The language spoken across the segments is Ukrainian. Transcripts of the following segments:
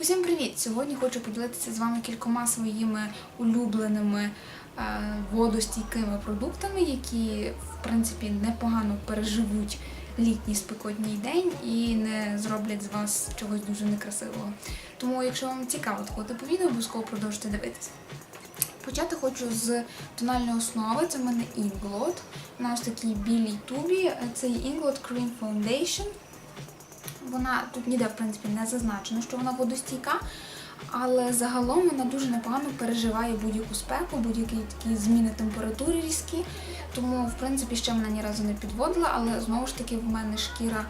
Усім привіт! Сьогодні хочу поділитися з вами кількома своїми улюбленими е, водостійкими продуктами, які в принципі непогано переживуть літній спекотній день і не зроблять з вас чогось дуже некрасивого. Тому, якщо вам цікаво такого типу відео, обов'язково продовжуйте дивитися. Почати хочу з тональної основи. Це в мене Inglot. Вона ось такій білій тубі. Це Inglot Cream Foundation. Вона тут ніде, в принципі, не зазначено, що вона водостійка, але загалом вона дуже непогано переживає будь-яку спеку, будь-які такі зміни температури різкі. Тому, в принципі, ще мене ні разу не підводила, але знову ж таки в мене шкіра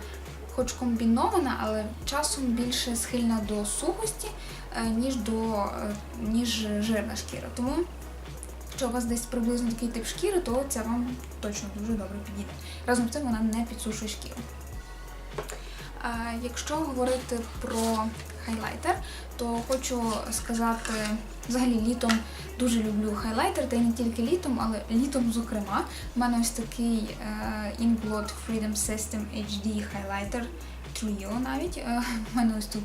хоч комбінована, але часом більше схильна до сухості, е, ніж до е, ніж жирна шкіра. Тому, якщо у вас десь приблизно такий тип шкіри, то це вам точно дуже добре підійде. Разом з цим вона не підсушує шкіру. Якщо говорити про хайлайтер, то хочу сказати, взагалі літом дуже люблю хайлайтер, та й не тільки літом, але літом, зокрема, в мене ось такий е, Inglot Freedom System HD хайлайтер Trio навіть. Е, В мене ось тут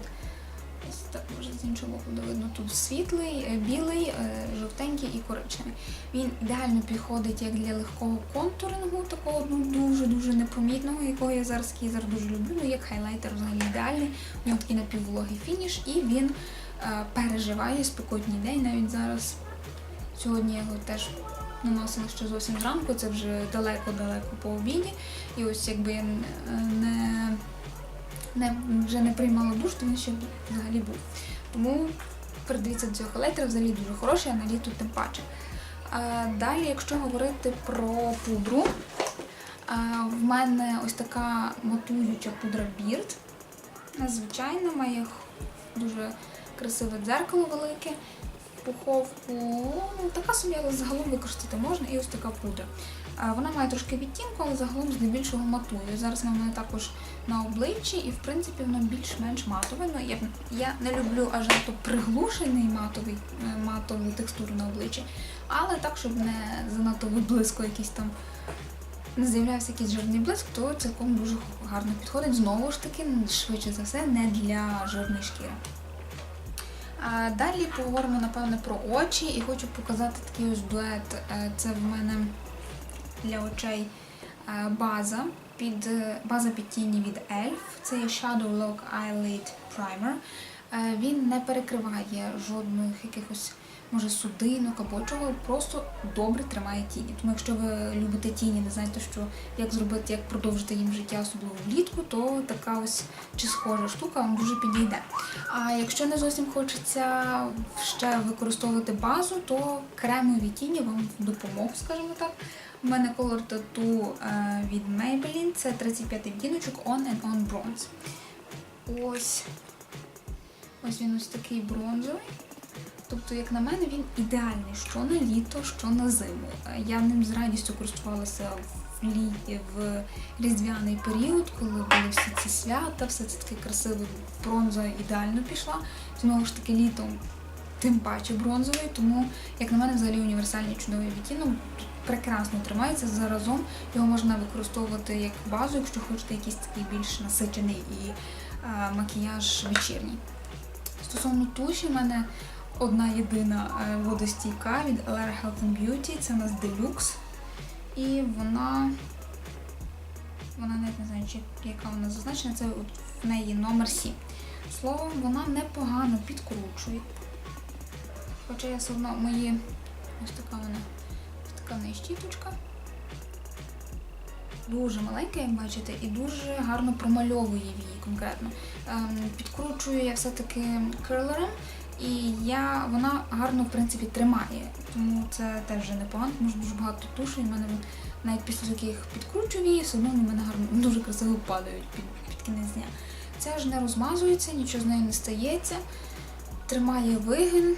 так може з іншого боку видно тут світлий, е, білий, е, жовтенький і коричневий. Він ідеально підходить як для легкого контурингу, такого ну, дуже-дуже непомітного, якого я зараз зараз дуже люблю. Ну, як хайлайтер взагалі ідеальний. У нього такий напіввологий фініш, і він е, переживає спекотній день. Навіть зараз сьогодні я його теж наносила ще зовсім зранку, це вже далеко-далеко по обіді. І ось якби я не, не, вже не приймала душ, то він ще взагалі був. Тому придивіться до цього хайлайтера, взагалі дуже хороший, а на літо тим паче. А, Далі, якщо говорити про пудру, а, в мене ось така матуюча пудра Beard. Звичайно, має дуже красиве дзеркало велике, пуховку. Ну, така собі, але загалом використати можна, і ось така пудра. Вона має трошки відтінку, але загалом здебільшого матує. Зараз вона також на обличчі, і в принципі воно більш-менш матове. Ну, я, я не люблю аж надто приглушений матовий, е, матову текстуру на обличчі, але так, щоб не занадто виблиско якийсь там не з'являвся якийсь жирний блиск, то цілком дуже гарно підходить. Знову ж таки, швидше за все, не для жирної шкіри. А далі поговоримо, напевне, про очі і хочу показати такий ось дует. Е, Це в мене для очей е, база під е, база під тіні від ELF. Це є Shadow Lock Eyelid Primer. Е, Він не перекриває жодних якихось може судинок або чого, просто добре тримає тіні. Тому якщо ви любите тіні, не знаєте, що як зробити, як продовжити їм життя, особливо влітку, то така ось чи схожа штука вам дуже підійде. А якщо не зовсім хочеться ще використовувати базу, то кремові тіні вам допомогу, скажімо так. У мене Color Tattoo е, від Maybelline, це 35 відтіночок On and On Bronze. Ось. Ось він ось такий бронзовий. Тобто, як на мене, він ідеальний що на літо, що на зиму. Е, Я ним з радістю користувалася в літі, в різдвяний період, коли були всі ці свята, все це таке красиве, бронза ідеально пішла. Знову ж таки, літом тим паче бронзовий, тому, як на мене, взагалі універсальний чудовий відтінок прекрасно тримається. Заразом його можна використовувати як базу, якщо хочете якийсь такий більш насичений і е, макіяж вечірній. Стосовно туші, в мене одна єдина е, водостійка від Alara Health and Beauty. Це у нас Deluxe. І вона. Вона навіть не знаю, яка вона зазначена, це в неї номер 7. Словом, вона непогано підкручує. Хоча я все одно мої. Ось така вона. Ось щіточка. Дуже маленька, як бачите, і дуже гарно промальовує її конкретно. Ем, підкручую я все-таки керлером, і я, вона гарно в принципі тримає. Тому це теж непогано, тому що дуже багато тушей. в мене навіть після таких підкручую її, все одно в мене гарно дуже красиво падають під, під кінець дня. Це ж не розмазується, нічого з нею не стається, тримає вигин,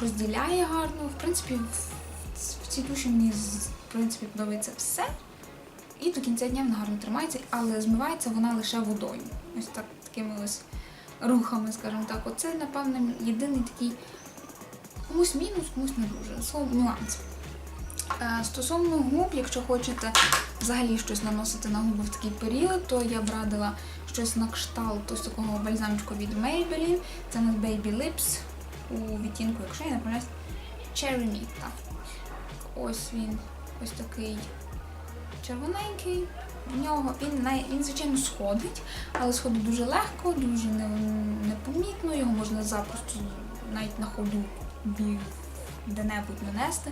розділяє гарно. В принципі, цій туші мені в принципі подобається все. І до кінця дня вона гарно тримається, але змивається вона лише водою. Ось так, такими ось рухами, скажімо так. Оце, напевно, єдиний такий комусь мінус, комусь не дуже. Словом, нюанс. Е, Стосовно губ, якщо хочете взагалі щось наносити на губи в такий період, то я б радила щось на кшталт ось такого бальзамчику від Maybelline. Це у нас Baby Lips у відтінку, якщо я не помиляюсь, Cherry Meat. Ось він, ось такий червоненький. В нього він, він звичайно сходить, але сходить дуже легко, дуже непомітно. Його можна запросто навіть на ходу де-небудь нанести.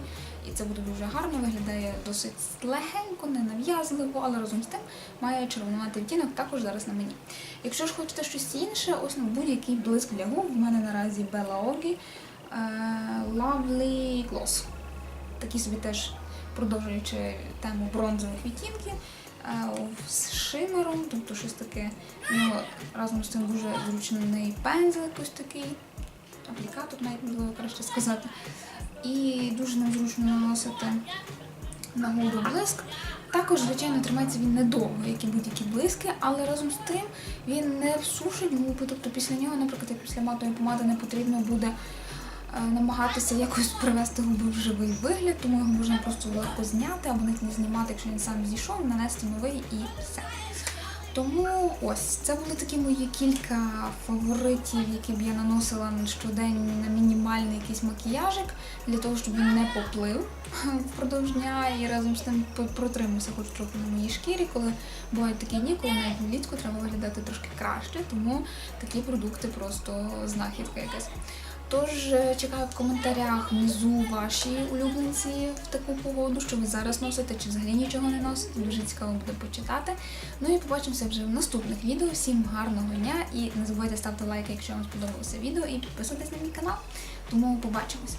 І це буде дуже гарно, виглядає досить легенько, ненав'язливо, але разом з тим має червонуватий відтінок також зараз на мені. Якщо ж хочете щось інше, ось на будь-який блиск для губ, в мене наразі Bella Orgi е, Lovely Gloss. Такі собі теж продовжуючи тему бронзових відтінків е, з шимером, тобто щось таке. У нього разом з цим дуже зручний пензлик ось такий, аплікатор навіть можливо краще сказати. І дуже незручно наносити на губу блиск. Також, звичайно, тримається він недовго, як і будь-які блиски, але разом з тим він не всушить губи. Тобто після нього, наприклад, як після матової помади не потрібно буде намагатися якось привести губи в живий вигляд, тому його можна просто легко зняти або навіть не знімати, якщо він сам зійшов, нанести новий і все. Тому ось це були такі мої кілька фаворитів, які б я наносила на щодень на мінімальний якийсь макіяжик, для того, щоб він не поплив впродовж дня і разом з тим протримався хоч трохи на моїй шкірі, коли бувають такі дні, коли навіть влітку треба виглядати трошки краще, тому такі продукти просто знахідка якась. Тож е, чекаю в коментарях внизу ваші улюбленці в таку погоду, що ви зараз носите, чи взагалі нічого не носите. Дуже цікаво буде почитати. Ну і побачимося вже в наступних відео. Всім гарного дня і не забувайте ставити лайки, якщо вам сподобалося відео, і підписуйтесь на мій канал. Тому побачимось.